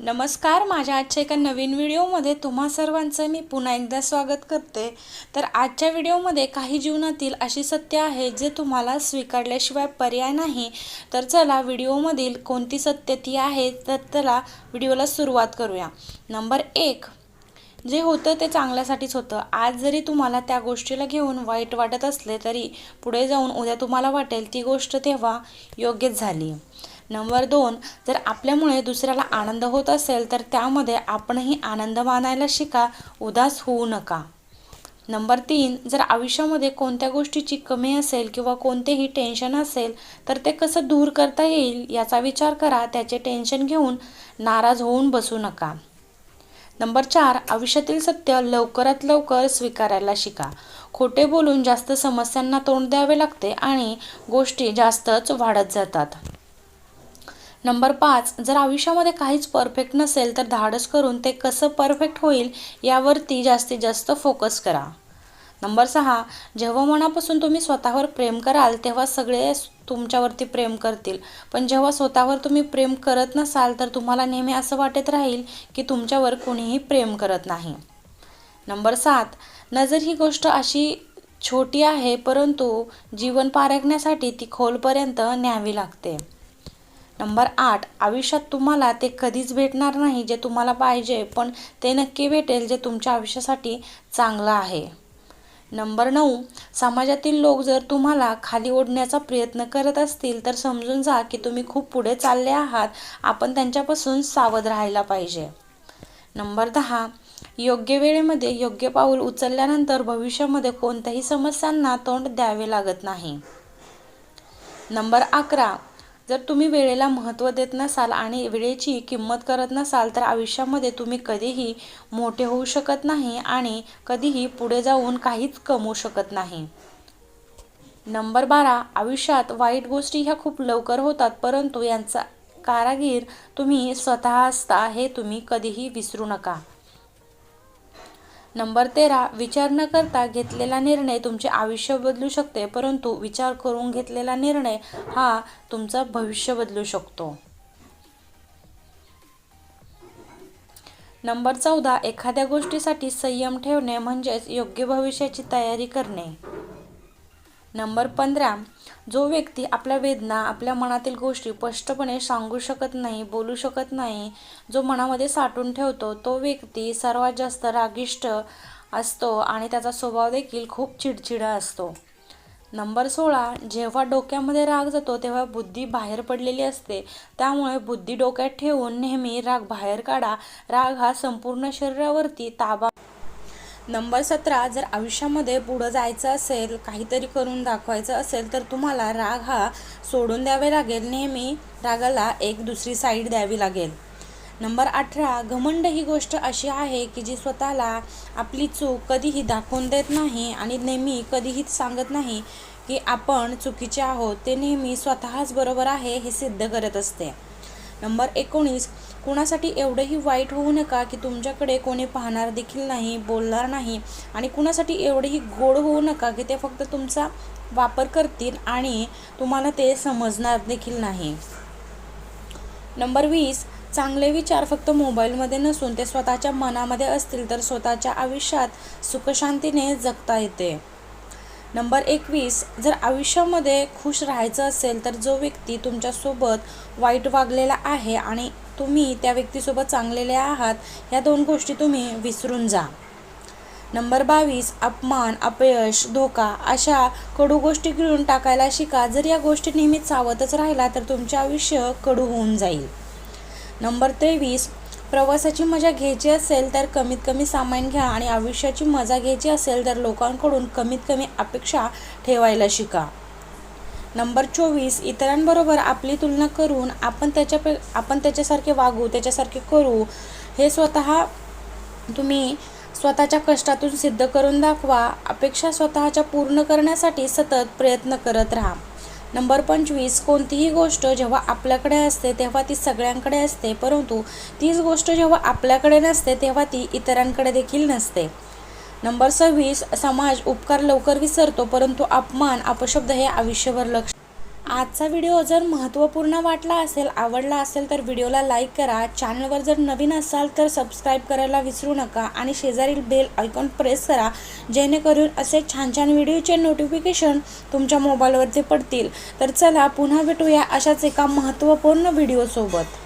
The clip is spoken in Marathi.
नमस्कार माझ्या आजच्या एका नवीन व्हिडिओमध्ये तुम्हा सर्वांचं मी पुन्हा एकदा स्वागत करते. तर आजच्या व्हिडिओमध्ये काही जीवनातील अशी सत्य आहे जे तुम्हाला स्वीकारल्याशिवाय पर्याय नाही. तर चला व्हिडिओमधील कोणती सत्य ती आहे तर चला व्हिडिओला सुरुवात करूया. नंबर एक जे होतं ते चांगल्यासाठीच होतं. आज जरी तुम्हाला त्या गोष्टीला घेऊन वाईट वाटत असले तरी पुढे जाऊन उद्या तुम्हाला वाटेल ती गोष्ट तेव्हा योग्यच झाली. नंबर दोन जर आपल्यामुळे दुसऱ्याला आनंद होत असेल तर त्यामध्ये आपणही आनंद मानायला शिका उदास होऊ नका. नंबर तीन जर आयुष्यामध्ये कोणत्या गोष्टीची कमी असेल किंवा कोणतेही टेन्शन असेल तर ते कसं दूर करता येईल याचा विचार करा त्याचे टेन्शन घेऊन नाराज होऊन बसू नका. नंबर चार आयुष्यातील सत्य लवकरात लवकर स्वीकारायला शिका. खोटे बोलून जास्त समस्यांना तोंड द्यावे लागते आणि गोष्टी जास्तच वाढत जातात. नंबर पाच जर आयुष्यामध्ये काहीच परफेक्ट नसेल तर धाडस करून ते कसं परफेक्ट होईल यावरती जास्तीत जास्त फोकस करा. नंबर सहा जेव्हा मनापासून तुम्ही स्वतःवर प्रेम कराल तेव्हा सगळे तुमच्यावरती प्रेम करतील. पण जेव्हा स्वतःवर तुम्ही प्रेम करत नसाल तर तुम्हाला नेहमी असं वाटत राहील की तुमच्यावर कोणीही प्रेम करत नाही. नंबर सात नजर ही गोष्ट अशी छोटी आहे परंतु जीवन पारखण्यासाठी ती खोलपर्यंत न्यावी लागते. नंबर आठ आयुष्यात तुम्हाला ते कधीच भेटणार नाही जे तुम्हाला पाहिजे पण ते नक्की भेटेल जे तुमच्या आयुष्यासाठी चांगलं आहे. नंबर नऊ समाजातील लोक जर तुम्हाला खाली ओढण्याचा प्रयत्न करत असतील तर समजून जा की तुम्ही खूप पुढे चालले आहात. आपण त्यांच्यापासून सावध राहायला पाहिजे. नंबर दहा योग्य वेळेमध्ये योग्य पाऊल उचलल्यानंतर भविष्यामध्ये कोणत्याही समस्यांना तोंड द्यावे लागत नाही. नंबर अकरा जर तुम्ही वेळेला महत्त्व देत नसाल आणि वेळेची किंमत करत नसाल तर आयुष्यामध्ये तुम्ही कधीही मोठे होऊ शकत नाही आणि कधीही पुढे जाऊन काहीच कमवू शकत नाही. नंबर बारा आयुष्यात वाईट गोष्टी ह्या खूप लवकर होतात परंतु यांचा कारागीर तुम्ही स्वतः असता हे तुम्ही कधीही विसरू नका. नंबर तेरा विचार न करता घेतलेला निर्णय तुमचे आयुष्य बदलू शकते परंतु विचार करून घेतलेला निर्णय हा तुमचं भविष्य बदलू शकतो. नंबर चौदा एखाद्या गोष्टीसाठी संयम ठेवणे म्हणजेच योग्य भविष्याची तयारी करणे. नंबर पंधरा. जो व्यक्ती आपल्या वेदना आपल्या मनातील गोष्टी स्पष्टपणे सांगू शकत नाही बोलू शकत नाही जो मनामध्ये साठून ठेवतो तो व्यक्ती सर्वात जास्त रागिष्ट असतो आणि त्याचा स्वभाव देखील खूप चिडचिडा असतो. नंबर सोळा. जेव्हा डोक्यामध्ये राग जातो तेव्हा बुद्धी बाहेर पडलेली असते. त्यामुळे बुद्धी डोक्यात ठेवून नेहमी राग बाहेर काढा. राग हा संपूर्ण शरीरावरती ताबा नंबर सतरा जर आयुष्यामध्ये पुढं जायचं असेल काहीतरी करून दाखवायचं असेल तर तुम्हाला राग हा सोडून द्यावे लागेल. नेहमी रागाला एक दुसरी साईड द्यावी लागेल. नंबर अठरा घमंड ही गोष्ट अशी आहे की जी स्वतःला आपली चूक कधीही दाखवून देत नाही आणि नेहमी कधीही सांगत नाही की आपण चुकीचे आहोत. ते नेहमी स्वतःच बरोबर आहे हे सिद्ध करत असते. नंबर एकोणीस. कुणासाठी एवढंही वाईट होऊ नका की तुमच्याकडे कोणी पाहणार देखील नाही बोलणार नाही. आणि कुणासाठी एवढंही गोड होऊ नका की ते फक्त तुमचा वापर करतील आणि तुम्हाला ते समजणार देखील नाही. नंबर वीस. चांगले विचार फक्त मोबाईलमध्ये नसून ते स्वतःच्या मनामध्ये असतील तर स्वतःच्या आयुष्यात सुखशांतीने जगता येते. नंबर एकवीस जर आयुष्यामध्ये खुश राहायचं असेल तर जो व्यक्ती तुमच्यासोबत वाईट वागलेला आहे आणि तुम्ही त्या व्यक्तीसोबत चांगलेले आहात ह्या दोन गोष्टी तुम्ही विसरून जा. नंबर बावीस अपमान अपयश धोका अशा कडू गोष्टी गिळून टाकायला शिका. जर या गोष्टी नेहमी चावतच राहिला तर तुमचे आयुष्य कडू होऊन जाईल. नंबर तेवीस प्रवासाची मजा घ्यायची असेल तर कमीत कमी सामान घ्या आणि आयुष्याची मजा घ्यायची असेल तर लोकांकडून कमीत कमी अपेक्षा ठेवायला शिका. नंबर चोवीस इतरांबरोबर आपली तुलना करून आपण त्याच्या आपण त्याच्यासारखे वागू त्याच्यासारखे करू हे स्वतः तुम्ही स्वतःच्या कष्टातून सिद्ध करून दाखवा. अपेक्षा स्वतःच्या पूर्ण करण्यासाठी सतत प्रयत्न करत राहा. नंबर पंचवीस कोणतीही गोष्ट जेव्हा आपल्याकडे असते तेव्हा ती सगळ्यांकडे असते. परंतु तीच गोष्ट जेव्हा आपल्याकडे नसते तेव्हा ती इतरांकडे देखील नसते. नंबर सव्वीस समाज उपकार लवकर विसरतो परंतु अपमान अपशब्द हे आयुष्यभर लक्ष आजचा व्हिडिओ जर महत्त्वपूर्ण वाटला असेल आवडला असेल तर व्हिडिओला लाईक करा. चॅनलवर जर नवीन असाल तर सबस्क्राईब करायला विसरू नका आणि शेजारील बेल आयकॉन प्रेस करा जेणेकरून असे छान छान व्हिडिओचे नोटिफिकेशन तुमच्या मोबाईलवरती पडतील. तर चला पुन्हा भेटूया अशाच एका महत्त्वपूर्ण व्हिडिओसोबत.